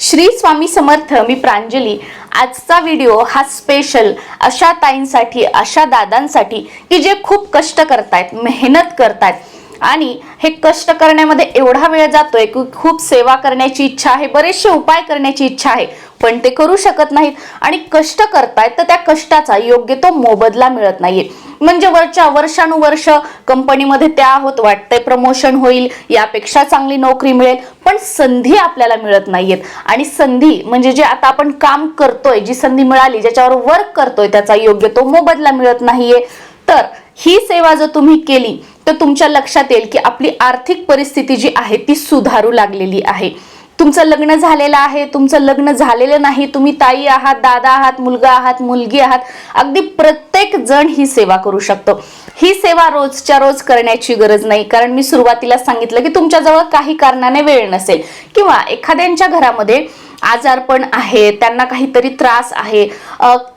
श्री स्वामी समर्थ मी प्रांजली. आजचा व्हिडिओ हा स्पेशल अशा ताईंसाठी अशा दादांसाठी की जे खूप कष्ट करतायत मेहनत करतायत. आणि हे कष्ट करण्यामध्ये एवढा वेळ जातोय की खूप सेवा करण्याची इच्छा आहे बरेचसे उपाय करण्याची इच्छा आहे. पण ते करू शकत नाहीत आणि कष्ट करतायत तर त्या कष्टाचा योग्य तो मोबदला मिळत नाहीये. म्हणजे वरच्या वर्षानुवर्ष कंपनीमध्ये त्या आहोत वाटतंय प्रमोशन होईल यापेक्षा चांगली नोकरी मिळेल पण संधी आपल्याला मिळत नाहीयेत. आणि संधी म्हणजे जे आता आपण काम करतोय जी संधी मिळाली ज्याच्यावर वर्क करतोय त्याचा योग्य तो मोबदला मिळत नाहीये. तर ही सेवा जर तुम्ही केली तर तुमच्या लक्षात येईल की आपली आर्थिक परिस्थिती जी आहे ती सुधारू लागलेली आहे. तुमचं लग्न झालेलं आहे तुमचं लग्न झालेलं नाही तुम्ही ताई आहात दादा आहात मुलगा आहात मुलगी आहात अगदी प्रत्येक जण ही सेवा करू शकतो. ही सेवा रोजच्या रोज करण्याची गरज नाही कारण मी सुरुवातीला सांगितलं की तुमच्याजवळ काही कारणाने वेळ नसेल. किंवा एखाद्यांच्या घरामध्ये आजारपण आहे त्यांना काहीतरी त्रास आहे.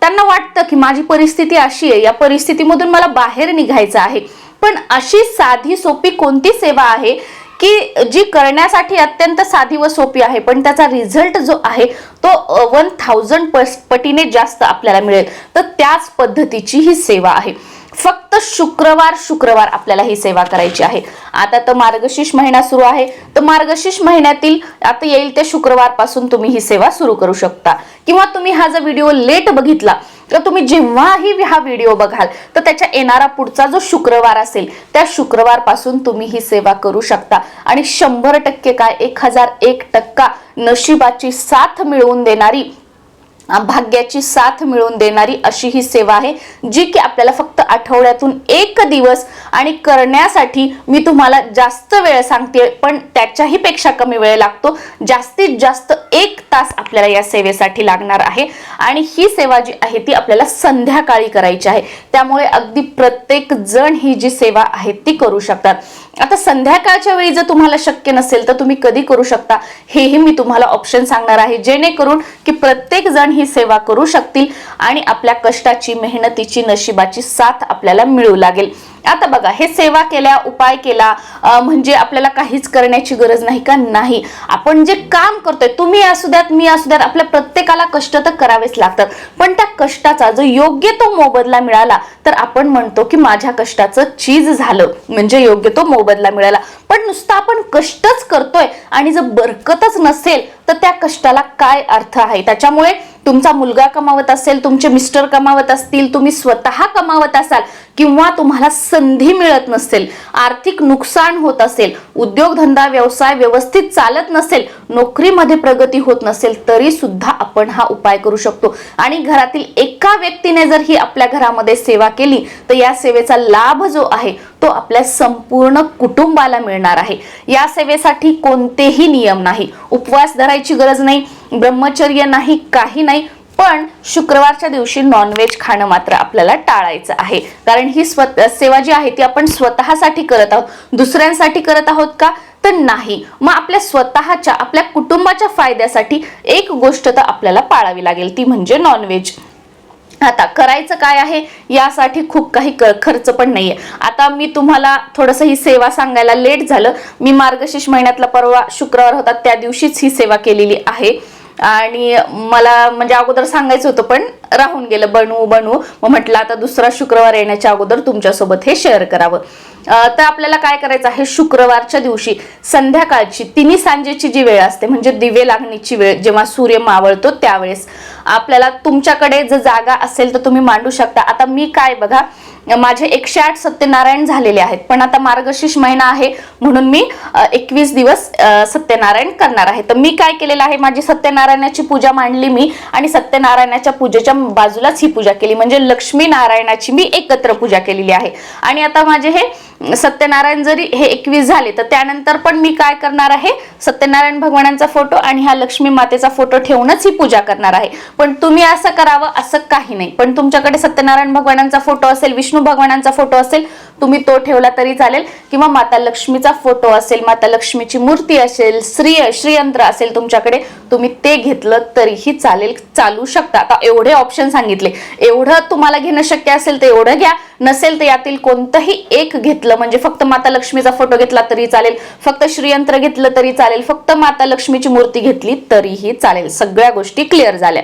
त्यांना वाटतं की माझी परिस्थिती अशी आहे या परिस्थितीमधून मला बाहेर निघायचं आहे. पण अशी साधी सोपी कोणती सेवा आहे की जी करण्यासाठी अत्यंत साधी व सोपी आहे पण त्याचा रिझल्ट जो आहे तो वन थाउजंड पटीने जास्त आपल्याला मिळेल. तर त्याच पद्धतीची ही सेवा आहे. फक्त शुक्रवार शुक्रवार आपल्याला ही सेवा करायची आहे. आता तर मार्गशीर्ष महिना सुरू आहे. तर मार्गशीर्ष महिन्यातील आता येईल त्या शुक्रवारपासून तुम्ही ही सेवा सुरू करू शकता. किंवा तुम्ही हा जर व्हिडिओ लेट बघितला तर तुम्ही जेव्हाही हा व्हिडिओ बघाल तर त्याच्या येणारा पुढचा जो शुक्रवार असेल त्या शुक्रवारपासून तुम्ही ही सेवा करू शकता. आणि शंभर टक्के काय? एक हजार एक टक्का नशिबाची साथ मिळवून देणारी भाग्याची साथ मिळवून देणारी अशी ही सेवा आहे जी की आपल्याला फक्त आठवड्यातून एक दिवस आणि करण्यासाठी मी तुम्हाला जास्त वेळ सांगते पण त्याच्याही पेक्षा कमी वेळ लागतो. जास्तीत जास्त एक तास आपल्याला या सेवेसाठी लागणार आहे. आणि ही सेवा जी आहे ती आपल्याला संध्याकाळी करायची आहे. त्यामुळे अगदी प्रत्येक जण ही जी सेवा आहे ती करू शकतात. आता संध्याकाळच्या वेळी जर तुम्हाला शक्य नसेल तर तुम्ही कधी करू शकता? हेही मी तुम्हाला ऑप्शन सांगणार आहे. जेणेकरून की प्रत्येक जण ही सेवा करू शकतील आणि आपल्या कष्टाची मेहनतीची नशिबाची साथ आपल्याला मिळू लागेल. आता बघा हे सेवा केल्या उपाय केला म्हणजे आपल्याला काहीच करण्याची गरज नाही का? नाही. आपण जे काम करतोय तुम्ही असू द्यात मी असू द्यात आपल्या प्रत्येकाला कष्ट तर करावेच लागतात. पण त्या कष्टाचा जो योग्य तो मोबदला मिळाला तर आपण म्हणतो की माझ्या कष्टाचं चीज झालं. म्हणजे योग्य तो मोबदला मिळाला. पण नुसतं आपण कष्टच करतोय आणि जर बरकतच नसेल तर त्या कष्टाला काय अर्थ आहे? त्याच्यामुळे तुमचा मुलगा कमावत असेल तुमचे मिस्टर कमावत असतील तुम्ही स्वतः कमावत असाल किंवा तुम्हाला संधी मिळत नसेल आर्थिक नुकसान होत असेल उद्योगधंदा व्यवसाय व्यवस्थित चालत नसेल नोकरीमध्ये प्रगती होत नसेल तरी सुद्धा आपण हा उपाय करू शकतो. आणि घरातील एका व्यक्तीने जर ही आपल्या घरामध्ये सेवा केली तर या सेवेचा लाभ जो आहे तो आपल्या संपूर्ण कुटुंबाला मिळणार आहे. या सेवेसाठी कोणतेही नियम नाही. उपवास धरायची गरज नाही. ब्रह्मचर्य नाही काही नाही पण शुक्रवारच्या दिवशी नॉनव्हेज खाणं मात्र आपल्याला टाळायचं आहे. कारण ही स्वत सेवा जी आहे ती आपण स्वतःसाठी करत आहोत. दुसऱ्यांसाठी करत आहोत का? तर नाही. मग आपल्या स्वतःच्या आपल्या कुटुंबाच्या फायद्यासाठी एक गोष्ट तर आपल्याला पाळावी लागेल ती म्हणजे नॉनव्हेज आता करायचं काय आहे? यासाठी खूप काही खर्च पण नाहीये. आता मी तुम्हाला थोडंसं ही सेवा सांगायला लेट झालं. मी मार्गशीर्ष महिन्यातला परवा शुक्रवार होता त्या दिवशीच ही सेवा केलेली आहे. आणि मला म्हणजे अगोदर सांगायचं होतं पण राहून गेलं. बनवू बनवू. मग म्हटलं आता दुसरा शुक्रवार येण्याच्या अगोदर तुमच्यासोबत हे शेअर करावं. तर आपल्याला काय करायचं आहे? शुक्रवारच्या दिवशी संध्याकाळची तिन्ही सांजेची जी वेळ असते म्हणजे दिवे लागणीची वेळ जेव्हा सूर्य मावळतो त्यावेळेस आपल्याला तुमच्याकडे जर जागा असेल तर तुम्ही मांडू शकता. आता मी काय बघा माझे एकशे आठ सत्यनारायण झालेले आहेत पण आता मार्गशीर्ष महिना आहे म्हणून मी एकवीस दिवस सत्यनारायण करणार आहे. तर मी काय केलेलं आहे? माझी सत्यनारायणाची पूजा मांडली मी आणि सत्यनारायणाच्या पूजेच्या बाजूलाच ही पूजा केली. म्हणजे लक्ष्मी नारायणाची मी एकत्र पूजा केलेली आहे. आणि आता माझे हे सत्यनारायण जरी हे एकवीस झाले तर त्यानंतर पण मी काय करणार आहे? सत्यनारायण भगवानांचा फोटो आणि हा लक्ष्मी मातेचा फोटो ठेवूनच ही पूजा करणार आहे. पण तुम्ही असं करावं असं काही नाही. पण तुमच्याकडे सत्यनारायण भगवानांचा फोटो असेल विष्णू भगवानांचा फोटो असेल तुम्ही तो ठेवला तरी चालेल. किंवा माता लक्ष्मीचा फोटो असेल माता लक्ष्मीची मूर्ती असेल श्री श्रीयंत्र असेल तुमच्याकडे तुम्ही ते घेतलं तरीही चालेल चालू शकता. आता एवढे ऑप्शन सांगितले. एवढं तुम्हाला घेणं शक्य असेल तर एवढं घ्या. नसेल तर यातील कोणतंही एक घेतलं म्हणजे फक्त माता लक्ष्मीचा फोटो घेतला तरी चालेल फक्त श्रीयंत्र घेतलं तरी चालेल फक्त माता लक्ष्मीची मूर्ती घेतली तरीही चालेल. सगळ्या गोष्टी क्लिअर झाल्या.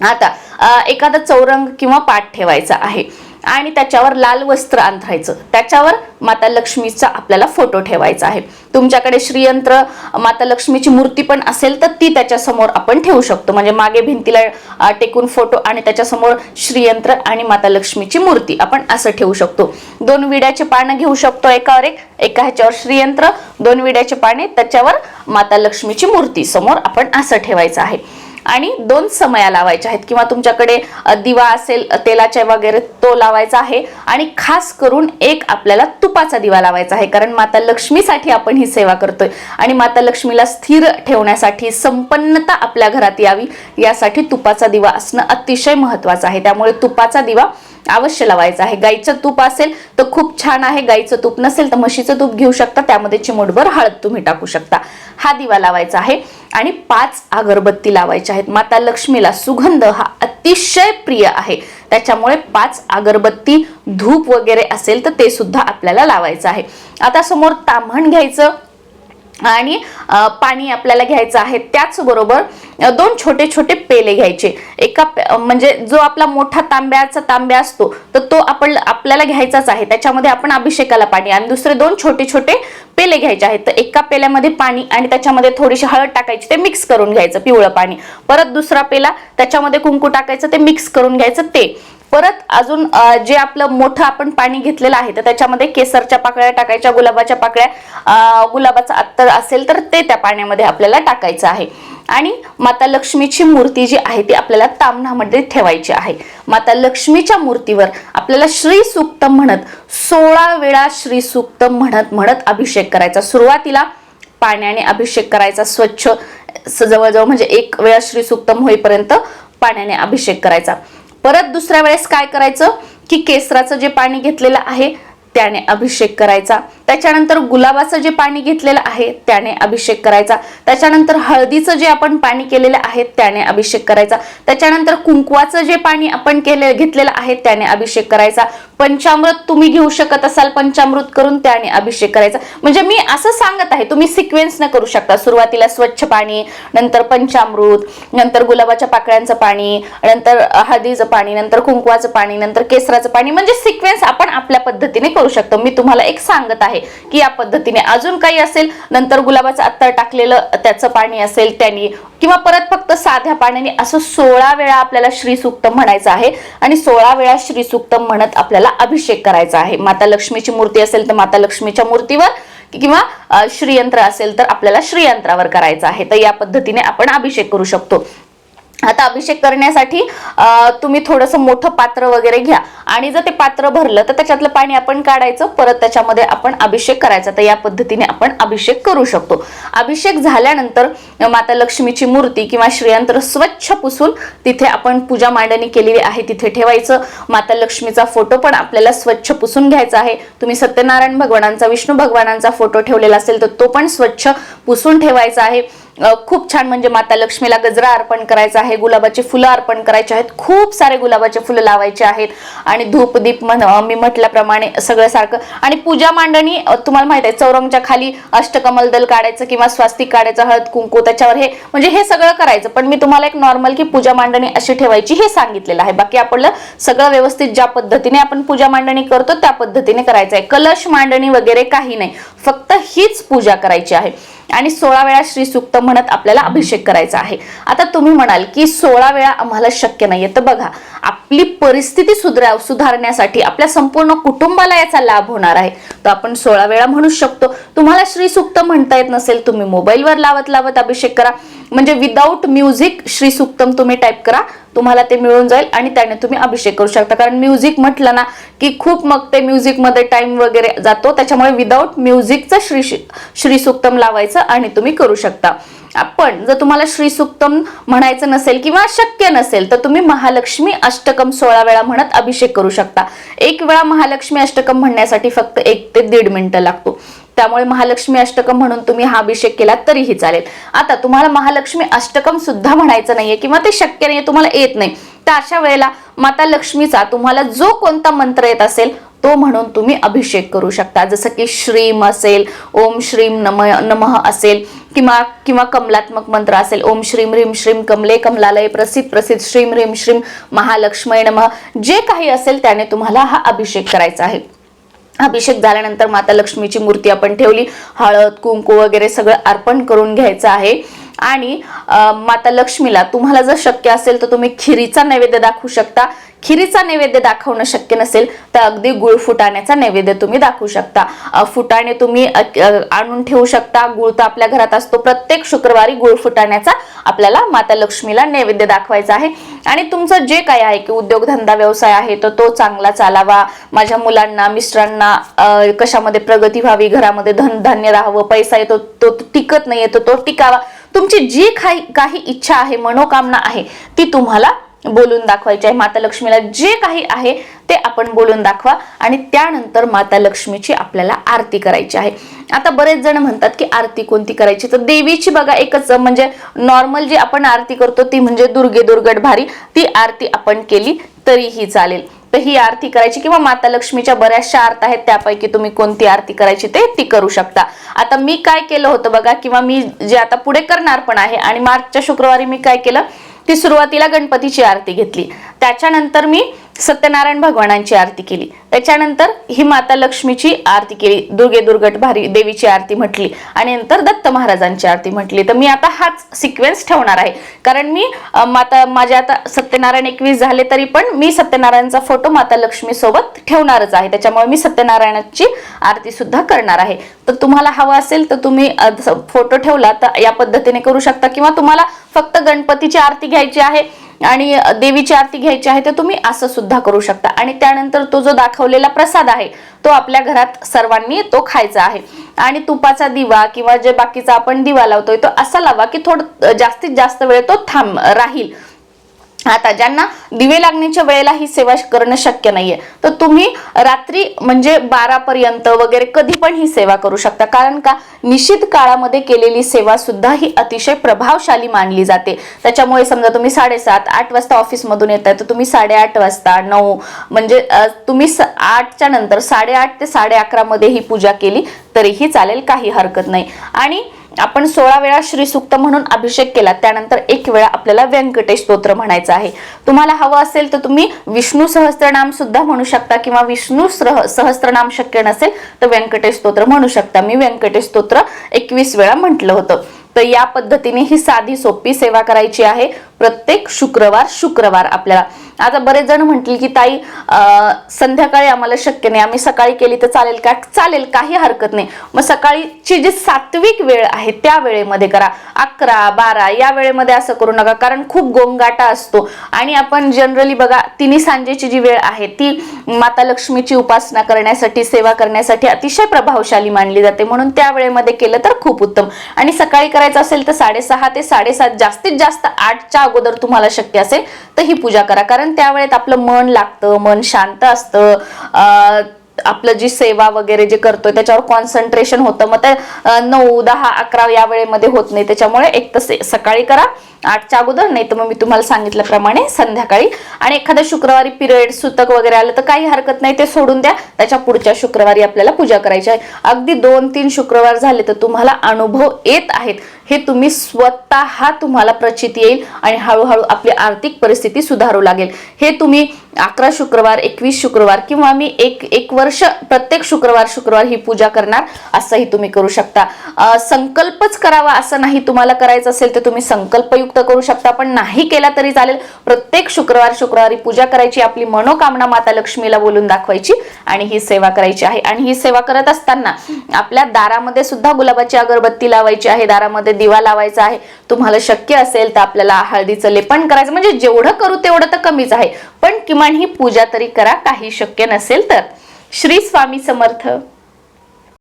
आता एखादा चौरंग किंवा पाठ ठेवायचा आहे. आणि त्याच्यावर लाल वस्त्र अंथरायचं. त्याच्यावर माता लक्ष्मीचा आपल्याला फोटो ठेवायचा आहे. तुमच्याकडे श्रीयंत्र माता लक्ष्मीची मूर्ती पण असेल तर ती त्याच्यासमोर आपण ठेवू शकतो. म्हणजे मागे भिंतीला टेकून फोटो आणि त्याच्यासमोर श्रीयंत्र आणि माता लक्ष्मीची मूर्ती आपण असं ठेवू शकतो. दोन विड्याचे पानं घेऊ शकतो एकावर एक एका ह्याच्यावर श्रीयंत्र दोन विड्याचे पाने त्याच्यावर माता लक्ष्मीची मूर्ती समोर आपण असं ठेवायचं आहे. आणि दोन समया लावायच्या आहेत. किंवा तुमच्याकडे दिवा असेल तेलाच्या वगैरे तो लावायचा आहे. आणि खास करून एक आपल्याला तुपाचा दिवा लावायचा आहे. कारण माता लक्ष्मीसाठी आपण ही सेवा करतोय. आणि माता लक्ष्मीला स्थिर ठेवण्यासाठी संपन्नता आपल्या घरात यावी यासाठी तुपाचा दिवा असणं अतिशय महत्वाचं आहे. त्यामुळे तुपाचा दिवा अवश्य लावायचं आहे. गाईचं तूप असेल तर खूप छान आहे. गाईचं तूप नसेल तर म्हशीचं तूप घेऊ शकता. त्यामध्ये चिमूटभर हळद तुम्ही टाकू शकता. हा दिवा लावायचा आहे. आणि पाच अगरबत्ती लावायच्या आहेत. माता लक्ष्मीला सुगंध हा अतिशय प्रिय आहे. त्याच्यामुळे पाच अगरबत्ती धूप वगैरे असेल तर ते सुद्धा आपल्याला लावायचं आहे. आता समोर ताम्हण घ्यायचं. आणि पाणी आपल्याला घ्यायचं आहे त्याचबरोबर दोन छोटे छोटे पेले घ्यायचे. एका म्हणजे जो आपला मोठा तांब्याचा तांब्या असतो तर तो आपण आपल्याला घ्यायचाच आहे. त्याच्यामध्ये आपण अभिषेकाला पाणी आणि दुसरे दोन छोटे छोटे पेले घ्यायचे आहेत. तर एका पेल्यामध्ये पाणी आणि त्याच्यामध्ये थोडीशी हळद टाकायची ते मिक्स करून घ्यायचं पिवळं पाणी. परत दुसरा पेला त्याच्यामध्ये कुंकू टाकायचं ते मिक्स करून घ्यायचं ते. परत अजून जे आपलं मोठं आपण पाणी घेतलेलं आहे तर त्याच्यामध्ये केसरच्या पाकळ्या टाकायच्या गुलाबाच्या पाकळ्या गुलाबाचा आत्ता अत्तर असेल तर ते त्या पाण्यामध्ये आपल्याला टाकायचं आहे. आणि माता लक्ष्मीची मूर्ती जी आहे ती आपल्याला तामणामध्ये ठेवायची आहे. माता लक्ष्मीच्या मूर्तीवर आपल्याला श्री सुक्तम म्हणत सोळा वेळा श्री सुक्तम म्हणत म्हणत अभिषेक करायचा. सुरुवातीला पाण्याने अभिषेक करायचा स्वच्छ जवळजवळ म्हणजे एक वेळा श्री सुक्तम होईपर्यंत पाण्याने अभिषेक करायचा. परत दुसऱ्या वेळेस काय करायचं? की केसराचं जे पाणी घेतलेलं आहे त्याने अभिषेक करायचा. त्याच्यानंतर गुलाबाचं जे पाणी घेतलेलं आहे त्याने अभिषेक करायचा. त्याच्यानंतर हळदीचं जे आपण पाणी केलेलं आहे त्याने अभिषेक करायचा. त्याच्यानंतर कुंकवाचं जे पाणी आपण केले घेतलेलं आहे त्याने अभिषेक करायचा. पंचामृत तुम्ही घेऊ शकत असाल पंचामृत करून त्याने अभिषेक करायचा. म्हणजे मी असं सांगत आहे तुम्ही सिक्वेन्स न करू शकता. सुरुवातीला स्वच्छ पाणी नंतर पंचामृत नंतर गुलाबाच्या पाकळ्यांचं पाणी नंतर हळदीचं पाणी नंतर कुंकवाचं पाणी नंतर केसराचं पाणी. म्हणजे सिक्वेन्स आपण आपल्या पद्धतीने करू शकतो. मी तुम्हाला एक सांगत आहे. आहे की या पद्धतीने. अजून काही असेल नंतर गुलाबाचं अत्तर टाकलेलं त्याचं पाणी असेल त्यांनी किंवा परत फक्त साध्या पाण्याने असं सोळा वेळा आपल्याला श्री म्हणायचं आहे आणि सोळा वेळा श्री म्हणत आपल्याला अभिषेक करायचा आहे. माता लक्ष्मीची मूर्ती असेल तर माता लक्ष्मीच्या मूर्तीवर किंवा श्रीयंत्र असेल तर आपल्याला श्रीयंत्रावर करायचं आहे. तर या पद्धतीने आपण अभिषेक करू शकतो. आता अभिषेक करण्यासाठी तुम्ही थोडंसं मोठं पात्र वगैरे घ्या. आणि जर ते पात्र भरलं तर त्याच्यातलं पाणी आपण काढायचं परत त्याच्यामध्ये आपण अभिषेक करायचा. तर या पद्धतीने आपण अभिषेक करू शकतो. अभिषेक झाल्यानंतर माता लक्ष्मीची मूर्ती किंवा श्रेयंत्र स्वच्छ पुसून तिथे आपण पूजा मांडणी केलेली आहे तिथे ठेवायचं. माता लक्ष्मीचा फोटो पण आपल्याला स्वच्छ पुसून घ्यायचा आहे. तुम्ही सत्यनारायण भगवानांचा विष्णू भगवानांचा फोटो ठेवलेला असेल तर तो पण स्वच्छ पुसून ठेवायचा आहे. खूप छान म्हणजे माता लक्ष्मीला गजरा अर्पण करायचा आहे गुलाबाची फुलं अर्पण करायची आहेत खूप सारे गुलाबाचे फुलं लावायचे आहेत आणि धूप दीप मी म्हटल्याप्रमाणे सगळं सारखं. आणि पूजा मांडणी तुम्हाला माहीत आहे चौरंगच्या खाली अष्टकमल दल काढायचं किंवा स्वास्तिक काढायचं हळद कुंकू त्याच्यावर हे म्हणजे हे सगळं करायचं. पण मी तुम्हाला एक नॉर्मल की पूजा मांडणी अशी ठेवायची हे सांगितलेलं आहे. बाकी आपलं सगळं व्यवस्थित ज्या पद्धतीने आपण पूजा मांडणी करतो त्या पद्धतीने करायचं आहे. कलश मांडणी वगैरे काही नाही. फक्त हीच पूजा करायची आहे. आणि सोळा वेळा श्री सूक्त म्हणत आपल्याला अभिषेक करायचा आहे. आता तुम्ही म्हणाल की सोळा वेळा आम्हाला शक्य नाहीये. तर बघा आपली परिस्थिती सुधरा सुधारण्यासाठी आपल्या संपूर्ण कुटुंबाला याचा लाभ होणार आहे. तर आपण सोळा वेळा म्हणू शकतो. तुम्हाला श्रीसूक्त म्हणता येत नसेल तुम्ही मोबाईलवर लावत लावत अभिषेक करा. म्हणजे विदाऊट म्युझिक श्रीसूक्तम तुम्ही टाईप करा. तुम्हाला ते मिळून जाईल आणि त्याने तुम्ही अभिषेक करू शकता. कारण म्युझिक म्हटलं ना की खूप मग ते म्युझिकमध्ये टाइम वगैरे जातो. त्याच्यामुळे विदाऊट म्युझिकचं श्री श्रीसूक्तम लावायचं आणि तुम्ही करू शकता. पण जर तुम्हाला श्रीसूक्तम म्हणायचं नसेल किंवा शक्य नसेल तर तुम्ही महालक्ष्मी अष्टकम सोळा वेळा म्हणत अभिषेक करू शकता. एक वेळा महालक्ष्मी अष्टकम म्हणण्यासाठी फक्त एक ते दीड मिनिटं लागतो. त्यामुळे महालक्ष्मी अष्टकम म्हणून तुम्ही हा अभिषेक केला तरीही चालेल. आता तुम्हाला महालक्ष्मी अष्टकम सुद्धा म्हणायचं नाहीये किंवा ते शक्य नाहीये तुम्हाला येत नाही. तर अशा वेळेला माता लक्ष्मीचा तुम्हाला जो कोणता मंत्र येत असेल तो म्हणून तुम्ही अभिषेक करू शकता. जसं की श्रीम असेल ओम श्रीम नम नमः असेल किंवा किंवा कमलात्मक मंत्र असेल ओम श्रीम ह्रीम श्रीम कमले कमलालय प्रसिद्ध प्रसिद्ध श्रीम ह्रीम श्रीम महालक्ष्मय नमः. जे काही असेल त्याने तुम्हाला हा अभिषेक करायचा आहे. अभिषेक झाल्यानंतर माता लक्ष्मीची मूर्ती आपण ठेवली. हळद कुंकू वगैरे सगळं अर्पण करून घ्यायचं आहे. आणि माता लक्ष्मीला तुम्हाला जर शक्य असेल तर तुम्ही खिरीचा नैवेद्य दाखवू शकता. खिरीचा नैवेद्य दाखवणं शक्य नसेल तर अगदी गुळ फुटाण्याचा नैवेद्य तुम्ही दाखवू शकता. फुटाणे तुम्ही आणून ठेवू शकता. गुळ तर आपल्या घरात असतो. प्रत्येक शुक्रवारी गुळ फुटाण्याचा आपल्याला माता लक्ष्मीला नैवेद्य दाखवायचा आहे. आणि तुमचं जे काय आहे की उद्योगधंदा व्यवसाय आहे तर तो चांगला चालावा. माझ्या मुलांना मिस्टरांना कशामध्ये प्रगती व्हावी घरामध्ये धन धान्य राहावं पैसा येतो तो टिकत नाही येतो तो टिकावा. तुमची जी काही काही इच्छा आहे मनोकामना आहे ती तुम्हाला बोलून दाखवायची आहे. माता लक्ष्मीला जे काही आहे ते आपण बोलून दाखवा आणि त्यानंतर माता लक्ष्मीची आपल्याला आरती करायची आहे. आता बरेच जण म्हणतात की आरती कोणती करायची? तर देवीची बघा एकच म्हणजे नॉर्मल जी आपण आरती करतो ती म्हणजे दुर्गे दुर्गट भारी. ती आरती आपण केली तरीही चालेल. तर ही आरती करायची किंवा माता लक्ष्मीच्या बऱ्याचशा आरती आहेत त्यापैकी तुम्ही कोणती आरती करायची ते ती करू शकता. आता मी काय केलं होतं बघा किंवा मी जे आता पुढे करणार पण आहे आणि मार्चच्या शुक्रवारी मी काय केलं ती सुरुवातीला गणपतीची आरती घेतली. त्याच्यानंतर मी सत्यनारायण भगवानांची आरती केली. त्याच्यानंतर ही माता लक्ष्मीची आरती केली. दुर्गे दुर्गट भारी देवीची आरती म्हटली आणि नंतर दत्त महाराजांची आरती म्हटली. तर मी आता हाच सिक्वेन्स ठेवणार आहे. कारण मी माता माझे आता सत्यनारायण एकवीस झाले तरी पण मी सत्यनारायणचा फोटो माता लक्ष्मी सोबत ठेवणारच आहे. त्याच्यामुळे मी सत्यनारायणाची आरती सुद्धा करणार आहे. तर तुम्हाला हवं असेल तर तुम्ही फोटो ठेवला तर या पद्धतीने करू शकता किंवा तुम्हाला फक्त गणपतीची आरती घ्यायची आहे. आणि देवीची आरती घ्यायची आहे तर तुम्ही असं सुद्धा करू शकता. आणि त्यानंतर तो जो दाखवलेला प्रसाद आहे तो आपल्या घरात सर्वांनी तो खायचा आहे. आणि तुपाचा दिवा किंवा जे बाकीचा आपण दिवा लावतोय तो असा लावा की थोडं जास्तीत जास्त वेळ तो थांब राहील. आता ज्यांना दिवे लागण्याच्या वेळेला ही सेवा करणं शक्य नाहीये तर तुम्ही रात्री म्हणजे बारा पर्यंत वगैरे कधी पण ही सेवा करू शकता. कारण का? निश्चित काळामध्ये केलेली सेवा सुद्धा ही अतिशय प्रभावशाली मानली जाते. त्याच्यामुळे समजा तुम्ही साडेसात आठ वाजता ऑफिसमधून येत आहे तर तुम्ही साडेआठ वाजता नऊ म्हणजे तुम्ही स- आठच्या नंतर साडेआठ ते साडे अकरामध्ये ही पूजा केली तरीही चालेल काही हरकत नाही. आणि आपण सोळा वेळा श्री सुक्त म्हणून अभिषेक केला त्यानंतर एक वेळा आपल्याला व्यंकटेश स्तोत्र म्हणायचं आहे. तुम्हाला हवं असेल तर तुम्ही विष्णू सहस्त्रनाम सुद्धा म्हणू शकता किंवा विष्णू सहस्त्रनाम शक्य नसेल तर व्यंकटेश स्तोत्र म्हणू शकता. मी व्यंकटेश स्तोत्र एकवीस वेळा म्हटलं होतं. तर या पद्धतीने ही साधी सोपी सेवा करायची आहे. प्रत्येक शुक्रवार शुक्रवार आपल्याला. आता बरेच जण म्हणतील की ताई संध्याकाळी आम्हाला शक्य नाही. आम्ही सकाळी केली तर चालेल का? चालेल काही हरकत नाही. मग सकाळीची जी सात्विक वेळ आहे त्या वेळेमध्ये करा. अकरा बारा या वेळेमध्ये असं करू नका. कारण खूप गोंगाटा असतो. आणि आपण जनरली बघा तिन्ही सांजेची जी वेळ आहे ती माता लक्ष्मीची उपासना करण्यासाठी सेवा करण्यासाठी अतिशय प्रभावशाली मानली जाते. म्हणून त्या वेळेमध्ये केलं तर खूप उत्तम. आणि सकाळी करायचं असेल तर साडेसहा ते साडेसात जास्तीत जास्त आठच्या अगोदर तुम्हाला शक्य असेल तर ही पूजा करा. कारण त्यावेळेत आपलं मन लागतं मन शांत असतं. आपलं जी सेवा वगैरे जे करतोय त्याच्यावर कॉन्सन्ट्रेशन होतं. मग ते नऊ दहा अकरा या वेळेमध्ये होत नाही. त्याच्यामुळे एक तर से- सकाळी करा आठच्या अगोदर नाही तर मग मी तुम्हाला सांगितल्याप्रमाणे संध्याकाळी. आणि एखाद्या शुक्रवारी पिरियड सुतक वगैरे आलं तर काही हरकत नाही ते सोडून द्या. त्याच्या पुढच्या शुक्रवारी आपल्याला पूजा करायची आहे. अगदी दोन तीन शुक्रवार झाले तर तुम्हाला अनुभव येत आहेत. हे तुम्ही स्वतः तुम्हाला प्रचित येईल आणि हळूहळू आपली आर्थिक परिस्थिती सुधारू लागेल. हे तुम्ही अकरा शुक्रवार एकवीस शुक्रवार किंवा मी एक एक वर्ष प्रत्येक शुक्रवार शुक्रवार ही पूजा करणार असंही तुम्ही करू शकता. संकल्पच करावा असं नाही तुम्हाला करायचं असेल तर तुम्ही संकल्पयुक्त करू शकता पण नाही केला तरी चालेल. प्रत्येक शुक्रवार शुक्रवारी पूजा करायची आपली मनोकामना माता लक्ष्मीला बोलून दाखवायची आणि ही सेवा करायची आहे. आणि ही सेवा करत असताना आपल्या दारामध्ये सुद्धा गुलाबाची अगरबत्ती लावायची आहे दारामध्ये दिवा लावायचा आहे. तुम्हाला शक्य असेल तर आपल्याला हळदीचं लेपन करायचं म्हणजे जेवढं करू तेवढं तर कमीच आहे. पण किमान ही पूजा तरी करा काही शक्य नसेल तर. श्री स्वामी समर्थ.